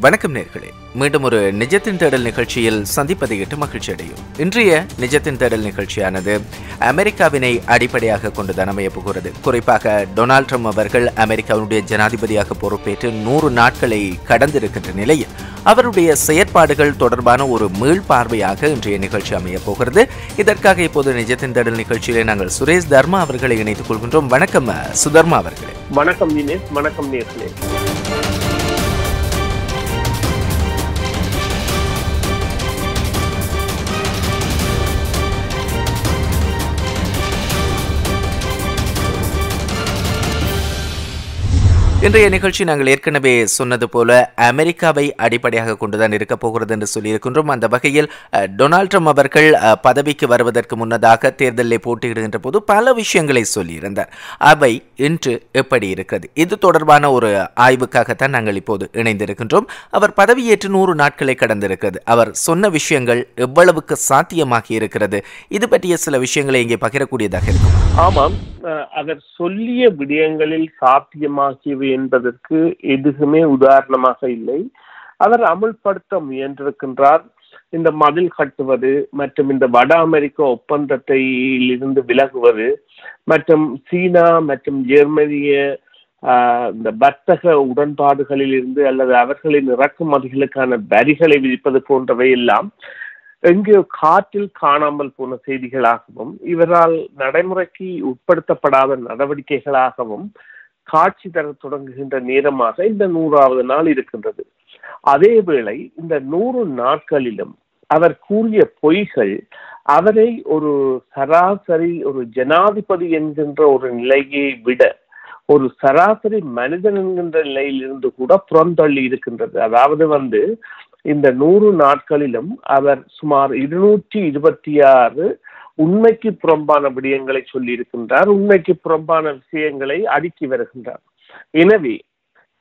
வணக்கம் நேர்களே. மீண்டும் ஒரு நிஜத்தின் தேடல் நிகழ்ச்சியில் சந்திப்பதையிட்டு மகிழ்ச்சி அடையும் இன்றைய நிஜத்தின் தேடல் நிகழ்ச்சியானது அமெரிக்காவினை அடிப்படையாக கொண்டுதான் அமைய போகிறது. குறிப்பாக டொனால்ட் ட்ரம்ப் அவர்கள் அமெரிக்காவினுடைய ஜனாதிபதியாக பொறுப்பேற்று நூறு நாட்களை கடந்திருக்கின்ற நிலையில் அவருடைய செயற்பாடுகள் தொடர்பான ஒரு மீள் பார்வையாக இன்றைய நிகழ்ச்சி அமைய போகிறது. இதற்காக இப்போது நிஜத்தின் தேடல் நிகழ்ச்சியிலே நாங்கள் சுரேஷ் தர்மா அவர்களை இணைத்துக் கொள்கின்றோம். வணக்கம் சுதர்மா அவர்களே. வணக்கம் வணக்கம் நேர்களே. இன்றைய நிகழ்ச்சி நாங்கள் ஏற்கனவே சொன்னது போல அமெரிக்காவை அடிப்படையாக கொண்டுதான் இருக்க போகிறது என்று சொல்லியிருக்கின்றோம். அந்த வகையில் டொனால்ட் ட்ரம்ப் அவர்கள் பதவிக்கு வருவதற்கு முன்னதாக தேர்தலில் போட்டியிடுகின்ற போது பல விஷயங்களை சொல்லியிருந்தார். அவை இன்று எப்படி இருக்கிறது? இது தொடர்பான ஒரு ஆய்வுக்காகத்தான் நாங்கள் இப்போது இணைந்திருக்கின்றோம். அவர் பதவியேற்று நூறு நாட்களை கடந்திருக்கிறது. அவர் சொன்ன விஷயங்கள் எவ்வளவுக்கு சாத்தியமாகி இருக்கிறது? இது பற்றிய சில விஷயங்களை இங்கே பகிரக்கூடியதாக இருக்கும். ஆமாம். அவர் சொல்லிய விடயங்களில் சாத்தியமாகியவை என்பதற்கு எதுவுமே உதாரணமாக இல்லை. அவர் அமுல்படுத்த முயன்றிருக்கின்றார். இந்த மதில் கட்டுவது மற்றும் இந்த வட அமெரிக்க ஒப்பந்தத்தில் இருந்து விலகுவது மற்றும் சீனா மற்றும் ஜெர்மனிய இந்த வர்த்தக உடன்பாடுகளில் இருந்து அல்லது அவர்களின் இறக்குமதிகளுக்கான வரிகளை விதிப்பது போன்றவை எல்லாம் எங்கேயோ காற்றில் காணாமல் போன செய்திகளாகவும் இவரால் நடைமுறைக்கு உட்படுத்தப்படாத நடவடிக்கைகளாகவும் காட்சி தர தொடங்குகின்ற நேரமாக இந்த நூறாவது நாள் இருக்கின்றது. அதேவேளை இந்த நூறு நாட்களிலும் அவர் கூறிய பொய்கள் அவரை ஒரு சராசரி ஒரு ஜனாதிபதி என்கின்ற ஒரு நிலையை விட ஒரு சராசரி மனிதன் என்கின்ற நிலையிலிருந்து கூட புறந்தள்ளி இருக்கின்றது. அதாவது வந்து இந்த நூறு நாட்களிலும் அவர் சுமார் இருநூற்றி இருபத்தி ஆறு உண்மைக்கு புறம்பான விடயங்களை சொல்லி இருக்கின்றார் உண்மைக்கு புறம்பான விஷயங்களை அடுக்கி வருகின்றார். எனவே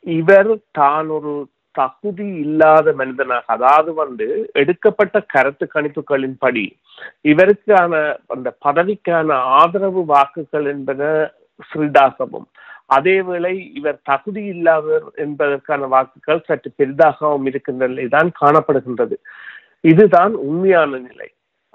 இவர் தான் ஒரு தகுதி இல்லாத மனிதனாக அதாவது வந்து எடுக்கப்பட்ட கருத்து கணிப்புகளின்படி இவருக்கான அந்த பதவிக்கான ஆதரவு வாக்குகள் என்பன சிறிதாகவும் அதேவேளை இவர் தகுதி இல்லாதவர் என்பதற்கான வாக்குகள் சற்று பெரிதாகவும் இருக்கின்ற நிலைதான் காணப்படுகின்றது. இதுதான் உண்மையான நிலை.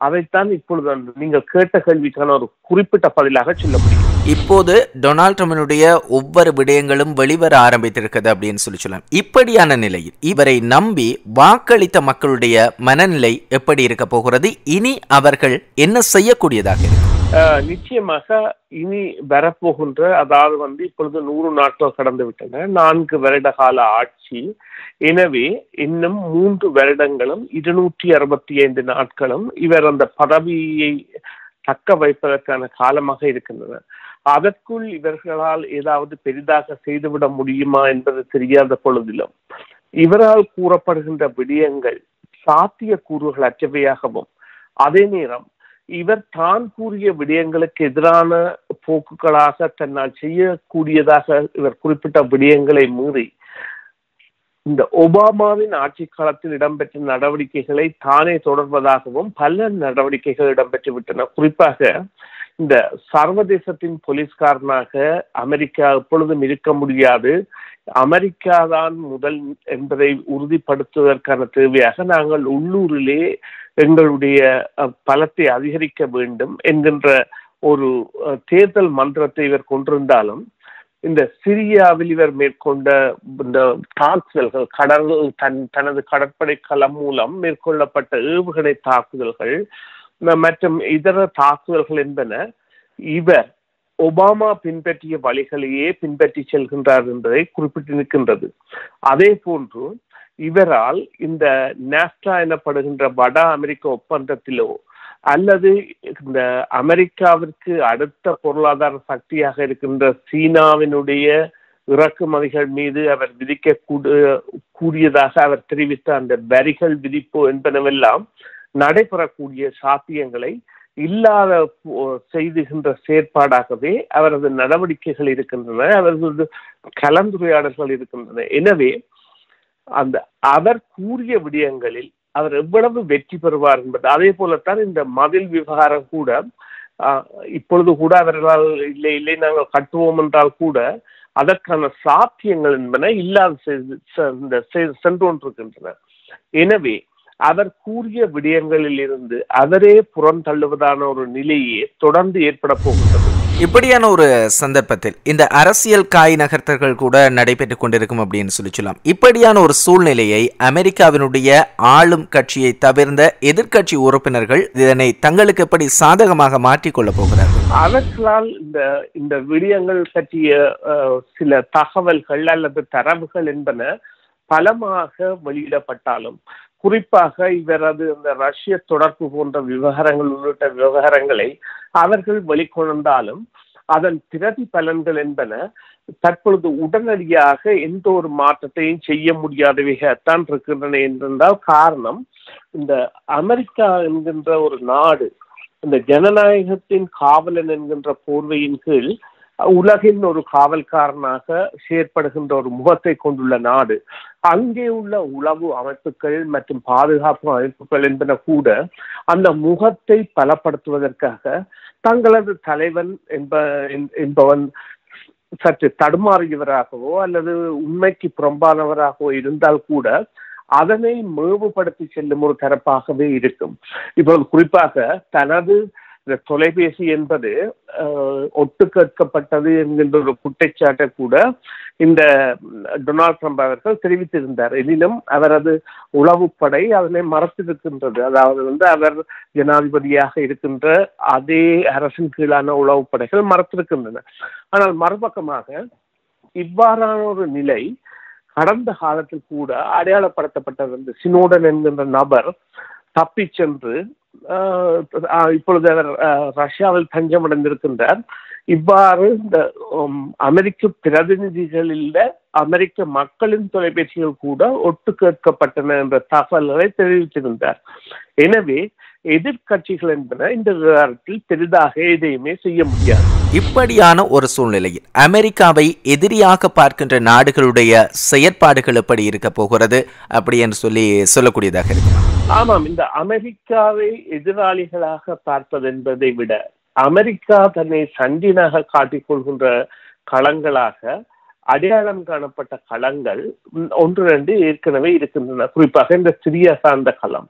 அதைத்தான் இப்பொழுது நீங்கள் கேட்ட கேள்விக்கான ஒரு குறிப்பிட்ட பதிலாக சொல்ல முடியும். இப்போது டொனால்ட் ட்ரம்பினுடைய ஒவ்வொரு விடயங்களும் வெளிவர ஆரம்பித்திருக்கிறது அப்படின்னு சொல்லி சொல்லலாம். இப்படியான நிலையில் இவரை நம்பி வாக்களித்த மக்களுடைய மனநிலை எப்படி இருக்க போகிறது? இனி அவர்கள் என்ன செய்யக்கூடியதாக இருக்கும் நிச்சயமாக இனி வரப்போகின்ற அதாவது வந்து இப்பொழுது நூறு நாட்கள் கடந்து விட்டன நான்கு வருட கால ஆட்சி. எனவே இன்னும் மூன்று வருடங்களும் இருநூற்றி அறுபத்தி ஐந்து நாட்களும் இவர் அந்த பதவியை தக்க வைப்பதற்கான காலமாக இருக்கின்றன. அதற்குள் இவர்களால் ஏதாவது பெரிதாக செய்துவிட முடியுமா என்பது தெரியாத பொழுதிலும் இவரால் கூறப்படுகின்ற விடயங்கள் சாத்திய கூறுகள் அற்றவையாகவும் அதே நேரம் இவர் தான் கூறிய விடயங்களுக்கு எதிரான போக்குகளாக தன்னால் செய்யக்கூடியதாக இவர் குறிப்பிட்ட விடயங்களை மீறி இந்த ஒபாமாவின் ஆட்சி காலத்தில் இடம்பெற்ற நடவடிக்கைகளை தானே தொடர்வதாகவும் பல நடவடிக்கைகள் இடம்பெற்று விட்டன. குறிப்பாக இந்த சர்வதேசத்தின் போலீஸ்காரனாக அமெரிக்கா எப்பொழுதும் இருக்க முடியாது. அமெரிக்கா தான் முதல் என்பதை உறுதிப்படுத்துவதற்கான தேவையாக நாங்கள் உள்ளூரிலே எங்களுடைய பலத்தை அதிகரிக்க வேண்டும் என்கின்ற ஒரு தேர்தல் மன்றத்தை இவர் கொண்டிருந்தாலும் இந்த சிரியாவில் இவர் மேற்கொண்ட இந்த தாக்குதல்கள் கடல் தன் தனது கடற்படை களம் மூலம் மேற்கொள்ளப்பட்ட ஏவுகணை தாக்குதல்கள் மற்றும் இதர தாக்குதல்கள் என்பன இவர் ஒபாமா பின்பற்றிய வழிகளையே பின்பற்றி செல்கின்றார் என்பதை குறிப்பிட்டு நிற்கின்றது. அதே போன்று இவரால் இந்த நாஸ்டா எனப்படுகின்ற வட அமெரிக்க ஒப்பந்தத்திலோ அல்லது இந்த அமெரிக்காவிற்கு அடுத்த பொருளாதார சக்தியாக இருக்கின்ற சீனாவினுடைய இறக்குமதிகள் மீது அவர் விதிக்க கூடியதாக அவர் தெரிவித்த அந்த வரிகள் விதிப்பு என்பனவெல்லாம் நடைபெறக்கூடிய சாத்தியங்களை இல்லாத செய்துகின்ற செயற்பாடாகவே அவரது நடவடிக்கைகள் இருக்கின்றன அவரது கலந்துரையாடல்கள் இருக்கின்றன. எனவே அந்த அவர் கூறிய விடயங்களில் அவர் எவ்வளவு வெற்றி பெறுவார் என்பது அதே போலத்தான் இந்த மதில் விவகாரம் கூட இப்பொழுது கூட அவர்களால் இல்லை இல்லை நாங்கள் கட்டுவோம் என்றால் கூட அதற்கான சாத்தியங்கள் என்பன இல்லாத இந்த செ- சென்று கொண்டிருக்கின்றன. எனவே அவர் கூறிய விடயங்களில் இருந்து அவரே புறம் தள்ளுவதான ஒரு நிலையே தொடர்ந்து ஏற்பட போகின்றது. இப்படியான ஒரு சந்தர்ப்பத்தில் இந்த அரசியல் காய் நகர்த்தல்கள் கூட நடைபெற்றுக் கொண்டிருக்கும் அப்படின்னு சொல்லி சொல்லலாம். இப்படியான ஒரு சூழ்நிலையை அமெரிக்காவினுடைய ஆளும் கட்சியை தவிர்ந்த எதிர்க்கட்சி உறுப்பினர்கள் இதனை தங்களுக்கு எப்படி சாதகமாக மாற்றிக்கொள்ளப் போகிறார்கள்? அவர்களால் இந்த இந்த விடயங்கள் பற்றிய சில தகவல்கள் அல்லது தரவுகள் என்பன பலமாக வெளியிடப்பட்டாலும் குறிப்பாக இவரது இந்த ரஷ்ய தொடர்பு போன்ற விவகாரங்கள் உள்ளிட்ட விவகாரங்களை அவர்கள் வெளிக்கொணர்ந்தாலும் அதன் பிரதி பலன்கள் என்பன தற்பொழுது உடனடியாக எந்த ஒரு மாற்றத்தையும் செய்ய முடியாதவைகத்தான் இருக்கின்றன என்றால் காரணம் இந்த அமெரிக்கா என்கின்ற ஒரு நாடு இந்த ஜனநாயகத்தின் காவலன் என்கின்ற போர்வையின் கீழ் உலகின் ஒரு காவல்காரனாக செயற்படுகின்ற ஒரு முகத்தை கொண்டுள்ள நாடு. அங்கே உள்ள உளவு அமைப்புகள் மற்றும் பாதுகாப்பு அமைப்புகள் என்பன கூட அந்த முகத்தை பலப்படுத்துவதற்காக தங்களது தலைவன் என்ப என்- என்பவன் சற்று தடுமாறியவராகவோ அல்லது உண்மைக்கு புறம்பானவராகவோ இருந்தால் கூட அதனை மேவுபடுத்தி செல்லும் ஒரு தரப்பாகவே இருக்கும். இப்பொழுது குறிப்பாக தனது இந்த தொலைபேசி என்பது ஒட்டு கேட்கப்பட்டது என்கின்ற ஒரு குற்றச்சாட்டை கூட இந்த டொனால்ட் ட்ரம்ப் அவர்கள் தெரிவித்திருந்தார். எனினும் அவரது உளவுப்படை அதனை மறத்திருக்கின்றது. அதாவது வந்து அவர் ஜனாதிபதியாக இருக்கின்ற அதே அரசின் கீழான உளவுப்படைகள் மறத்திருக்கின்றன. ஆனால் மறுபக்கமாக இவ்வாறான ஒரு நிலை கடந்த காலத்தில் கூட அடையாளப்படுத்தப்பட்டது சினோடன் என்கின்ற நபர் தப்பிச் சென்று இப்பொழுது அவர் ஆஹ், ரஷ்யாவில் தஞ்சமடைந்திருக்கின்றார் இவ்வாறு இந்த அமெரிக்க பிரதிநிதிகளில் அமெரிக்க மக்களின் தொலைபேசிகள் கூட ஒட்டு கேட்கப்பட்டன என்ற தகவல்களை தெரிவித்திருந்தார் எனவே எதிர்க்கட்சிகள் என்பன இந்த விவகாரத்தில் பெரிதாக எதையுமே செய்ய முடியாது. இப்படியான ஒரு சூழ்நிலையில் அமெரிக்காவை எதிரியாக பார்க்கின்ற நாடுகளுடைய செயற்பாடுகள் எப்படி இருக்க போகிறது அப்படி என்று சொல்லி சொல்லக்கூடியதாக இருக்குமா ஆமாம் இந்த அமெரிக்காவை எதிராளிகளாக பார்ப்பது என்பதை விட அமெரிக்கா தன்னை சண்டினாக காட்டிக் கொள்கின்ற களங்களாக அடையாளம் காணப்பட்ட களங்கள் ஒன்று ரெண்டு ஏற்கனவே இருக்கின்றன. குறிப்பாக இந்த சிரியா சார்ந்த களம்.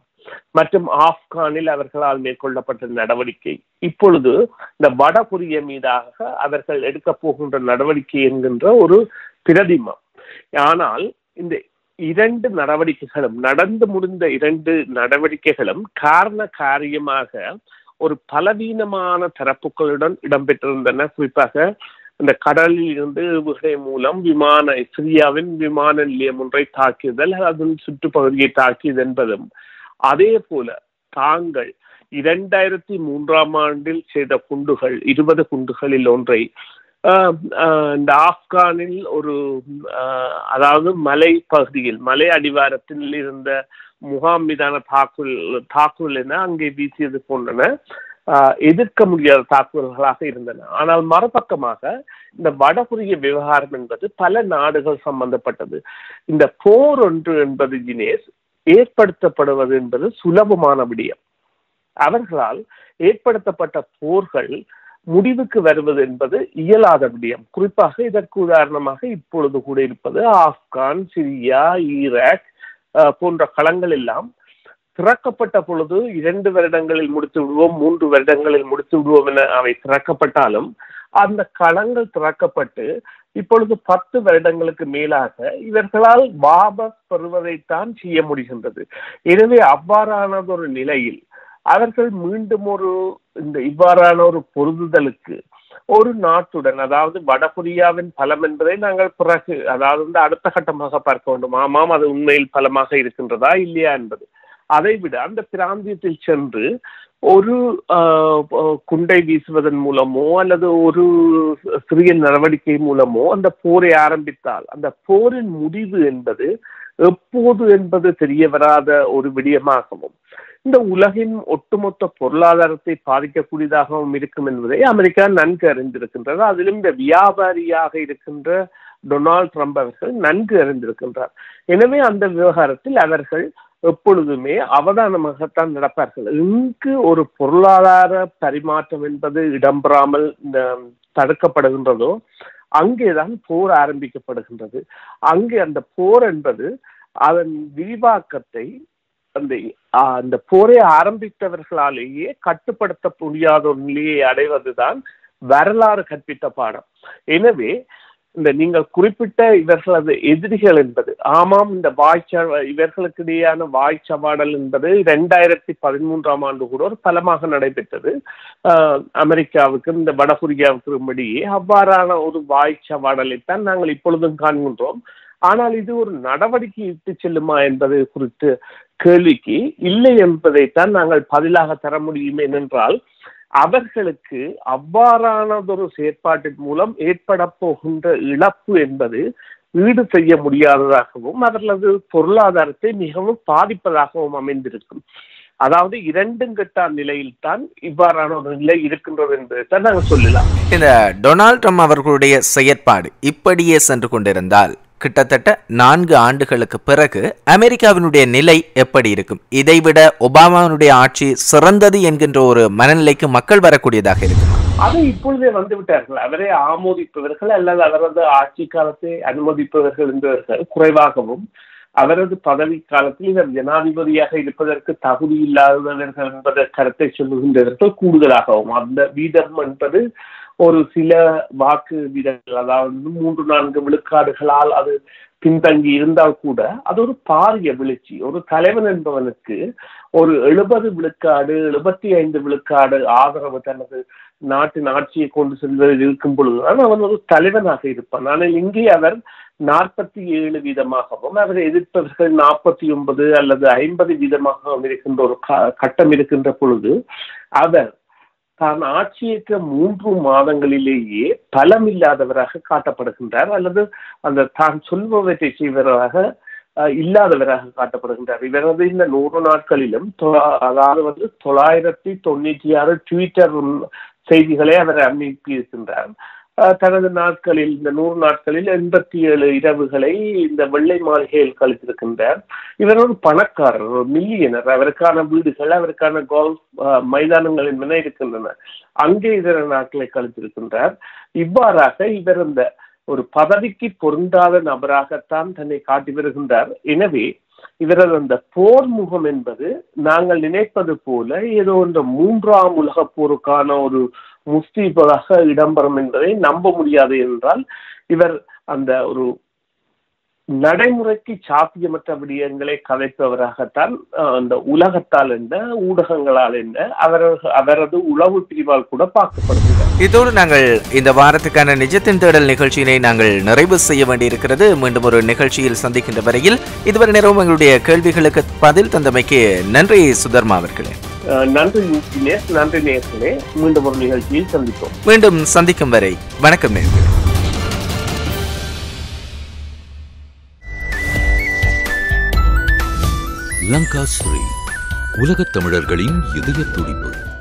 மற்றும் ஆப்கானில் அவர்களால் மேற்கொள்ளப்பட்ட நடவடிக்கை. இப்பொழுது இந்த வடகொரிய மீதாக அவர்கள் எடுக்கப் போகின்ற நடவடிக்கை என்கின்ற ஒரு பிரதிமம் ஆனால் இந்த இரண்டு நடவடிக்கைகளும் நடந்து முடிந்த இரண்டு நடவடிக்கைகளும் காரண காரியமாக ஒரு பலவீனமான தரப்புகளுடன் இடம்பெற்றிருந்தன. குறிப்பாக இந்த கடலில் இருந்து ஏவுகணை மூலம் விமான சிரியாவின் விமான நிலையம் ஒன்றை தாக்கியதல் அதன் சுற்றுப்பகுதியை தாக்கியது என்பதும் அதே போல தாங்கள் இரண்டாயிரத்தி மூன்றாம் ஆண்டில் செய்த குண்டுகள் இருபது குண்டுகளில் ஒன்றை இந்த ஆப்கானில் ஒரு அதாவது மலை பகுதியில் மலை அடிவாரத்தில் இருந்த முகாம் மீதான தாக்குதல் தாக்குதல் என அங்கே வீசியது போன்றன. எதிர்க்க முடியாத தாக்குதல்களாக இருந்தன. ஆனால் மறுபக்கமாக இந்த வடகொரிய விவகாரம் என்பது பல நாடுகள் சம்பந்தப்பட்டது. இந்த போர் ஒன்று என்பது தினேஷ் ஏற்படுத்தப்படுவது என்பது சுலபமான விடயம். அவர்களால் ஏற்படுத்தப்பட்ட போர்கள் முடிவுக்கு வருவது என்பது இயலாத விடயம். குறிப்பாக இதற்கு உதாரணமாக இப்பொழுது கூட இருப்பது ஆப்கான் சிரியா ஈராக் போன்ற களங்கள் எல்லாம் திறக்கப்பட்ட பொழுது இரண்டு வருடங்களில் முடித்து விடுவோம் மூன்று வருடங்களில் முடித்து விடுவோம் என அவை திறக்கப்பட்டாலும் அந்த களங்கள் திறக்கப்பட்டு இப்பொழுது பத்து வருடங்களுக்கு மேலாக இவர்களால் வாபஸ் பெறுவதைத்தான் செய்ய முடிகின்றது. எனவே அவ்வாறானதொரு நிலையில் அவர்கள் மீண்டும் ஒரு இந்த இவ்வாறான ஒரு பொருந்துதலுக்கு ஒரு நாட்டுடன் அதாவது வடகொரியாவின் பலம் என்பதை நாங்கள் பிறகு அதாவது வந்து அடுத்த கட்டமாக பார்க்க வேண்டும். ஆமாம் அது உண்மையில் பலமாக இருக்கின்றதா இல்லையா என்பது. அதை விட அந்த பிராந்தியத்தில் சென்று ஒரு குண்டை வீசுவதன் மூலமோ அல்லது ஒரு சிறிய நடவடிக்கை மூலமோ அந்த போரை ஆரம்பித்தால் அந்த போரின் முடிவு என்பது எப்போது என்பது தெரிய வராத ஒரு விடயமாகவும் இந்த உலகின் ஒட்டுமொத்த பொருளாதாரத்தை பாதிக்கக்கூடியதாகவும் இருக்கும் என்பதை அமெரிக்கா நன்கு அறிந்திருக்கின்றது. அதிலும் இந்த வியாபாரியாக இருக்கின்ற டொனால்ட் ட்ரம்ப் அவர்கள் நன்கு அறிந்திருக்கின்றார். எனவே அந்த விவகாரத்தில் அவர்கள் எப்பொழுதுமே அவதானமாகத்தான் நடப்பார்கள். இங்கு ஒரு பொருளாதார பரிமாற்றம் என்பது இடம்பெறாமல் இந்த தடுக்கப்படுகின்றதோ அங்கேதான் போர் ஆரம்பிக்கப்படுகின்றது. அங்கே அந்த போர் என்பது அதன் விரிவாக்கத்தை அந்த அந்த போரை ஆரம்பித்தவர்களாலேயே கட்டுப்படுத்த முடியாத ஒரு நிலையை அடைவதுதான் வரலாறு கற்பித்த பாடம். எனவே இந்த நீங்கள் குறிப்பிட்ட இவர்களது எதிரிகள் என்பது ஆமாம் இந்த வாய்ச்ச இவர்களுக்கிடையான வாய்ச்சவாடல் என்பது இரண்டாயிரத்தி பதிமூன்றாம் ஆண்டு கூட ஒரு பலமாக நடைபெற்றது. அமெரிக்காவுக்கும் இந்த வடகொரியாவுக்கும் இடையே அவ்வாறான ஒரு வாய்ச்சவாடலைத்தான் நாங்கள் இப்பொழுதும் காண்கின்றோம். ஆனால் இது ஒரு நடவடிக்கை இட்டு செல்லுமா என்பது குறித்து கேள்விக்கு இல்லை என்பதைத்தான் நாங்கள் பதிலாக தர முடியும். ஏனென்றால் அவர்களுக்கு அவ்வாறானதொரு செயற்பாட்டின் மூலம் ஏற்பட போகின்ற இழப்பு என்பது ஈடு செய்ய முடியாததாகவும் அவர்களது பொருளாதாரத்தை மிகவும் பாதிப்பதாகவும் அமைந்திருக்கும். அதாவது இரண்டும் கெட்ட நிலையில் தான் இவ்வாறான ஒரு நிலை இருக்கின்றது என்பதைத்தான் நாங்கள் சொல்லலாம். இந்த டொனால்ட் ட்ரம்ப் அவர்களுடைய செயற்பாடு இப்படியே சென்று கொண்டிருந்தால் கிட்டத்தட்ட நான்கு ஆண்டுகளுக்கு பிறகு அமெரிக்காவினுடைய நிலை எப்படி இருக்கும்? இதைவிட ஒபாமாவினுடைய ஆட்சி சிறந்தது என்கின்ற ஒரு மனநிலைக்கு மக்கள் வரக்கூடியதாக இருக்கும். அதை இப்பொழுதே வந்து விட்டார்கள் அவரை ஆமோதிப்பவர்கள் அல்லது அவரது ஆட்சி காலத்தை அனுமதிப்பவர்கள் என்பவர்கள் குறைவாகவும் அவரது பதவி காலத்தில் இவர் ஜனாதிபதியாக இருப்பதற்கு தகுதி இல்லாதவர்கள் என்பத கருத்தை சொல்லுகின்றவர்கள் கூடுதலாகவும். அந்த வீதம் என்பது ஒரு சில வாக்கு வீதங்கள் அதாவது மூன்று நான்கு விழுக்காடுகளால் அது பின்தங்கி இருந்தால் கூட அது ஒரு பாரிய வீழ்ச்சி. ஒரு தலைவன் என்பவனுக்கு ஒரு எழுபது விழுக்காடு எழுபத்தி ஐந்து விழுக்காடு ஆதரவு தனது நாட்டின் ஆட்சியை கொண்டு செல்வதில் இருக்கும் பொழுதுதான் அவன் ஒரு தலைவனாக இருப்பான். ஆனால் இங்கே அவர் நாற்பத்தி ஏழு வீதமாகவும் அவரை எதிர்ப்பவர்கள் நாற்பத்தி ஒன்பது அல்லது ஐம்பது வீதமாகவும் இருக்கின்ற ஒரு க- கட்டம் இருக்கின்ற பொழுது அவர் தான் ஆட்சியேற்ற மூன்று மாதங்களிலேயே பலமில்லாதவராக காட்டப்படுகின்றார் அல்லது அந்த தான் சொல்பவற்றை செய்வராக இல்லாதவராக காட்டப்படுகின்றார். இவரது இந்த நூறு நாட்களிலும் அதாவது வந்து தொள்ளாயிரத்தி தொண்ணூற்றி ஆறு ட்விட்டர் செய்திகளை அவர் அனுப்பியிருக்கின்றார். தனது நாட்களில் இந்த நூறு நாட்களில் எண்பத்தி ஏழு இரவுகளை இந்த வெள்ளை மாளிகையில் கழித்திருக்கின்றார். இவர் ஒரு பணக்காரர் ஒரு மில்லியனர். அவருக்கான வீடுகள் அவருக்கான கோல்ஃப் மைதானங்கள் என்பன இருக்கின்றன. அங்கே இதர நாட்களை கழித்திருக்கின்றார். இவ்வாறாக இவர் இந்த ஒரு பதவிக்கு பொருந்தாத நபராகத்தான் தன்னை காட்டி வருகின்றார். எனவே இவரது அந்த போர் முகம் என்பது நாங்கள் நினைப்பது போல ஏதோ இந்த மூன்றாம் உலகப் போருக்கான ஒரு முஸ்தீபாக இடம்பெறும் என்பதை நம்ப முடியாது என்றால் இவர் அந்த ஒரு நடைமுறைக்கு சாத்தியமற்ற விடயங்களை கதைப்பவராகத்தான் அந்த உலகத்தால் என்ன ஊடகங்களால் என்ன அவர் அவரது உளவு பிரிவால் கூட பார்க்கப்படுகிறார் இதோடு நாங்கள் இந்த வாரத்துக்கான நிஜத்தின் தேடல் நிகழ்ச்சியினை நாங்கள் நிறைவு செய்ய வேண்டியிருக்கிறது. மீண்டும் ஒரு நிகழ்ச்சியில் சந்திக்கின்ற வரையில் இதுவரை நேரம் எங்களுடைய கேள்விகளுக்கு பதில் தந்தமைக்கு நன்றி சுதர்மா அவர்களே. நன்றி தினேஷ் நன்றி நேர்களே. மீண்டும் ஒரு நிகழ்ச்சியில் சந்திப்போம். மீண்டும் சந்திக்கும் வரை வணக்கம் நேர்களே. லங்கா ஸ்ரீ உலகத் தமிழர்களின் இதய துடிப்பு.